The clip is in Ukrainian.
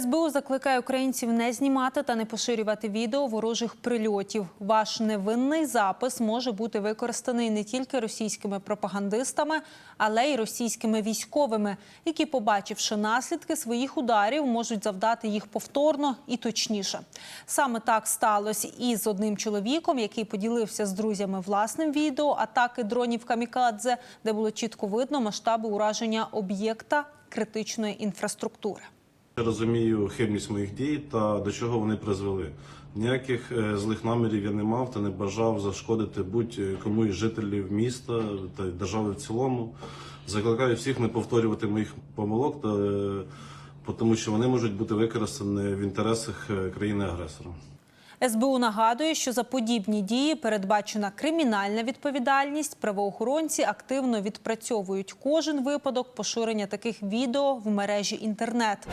СБУ закликає українців не знімати та не поширювати відео ворожих прильотів. Ваш невинний запис може бути використаний не тільки російськими пропагандистами, але й російськими військовими, які, побачивши наслідки своїх ударів, можуть завдати їх повторно і точніше. Саме так сталося і з одним чоловіком, який поділився з друзями власним відео атаки дронів камікадзе, де було чітко видно масштаби ураження об'єкта критичної інфраструктури. Я розумію хибність моїх дій та до чого вони призвели. Ніяких е, злих намірів я не мав та не бажав зашкодити будь-кому із жителів міста та держави в цілому. Закликаю всіх не повторювати моїх помилок, та, е, тому що вони можуть бути використані в інтересах е, країни-агресора. СБУ нагадує, що за подібні дії передбачена кримінальна відповідальність. Правоохоронці активно відпрацьовують кожен випадок поширення таких відео в мережі інтернет.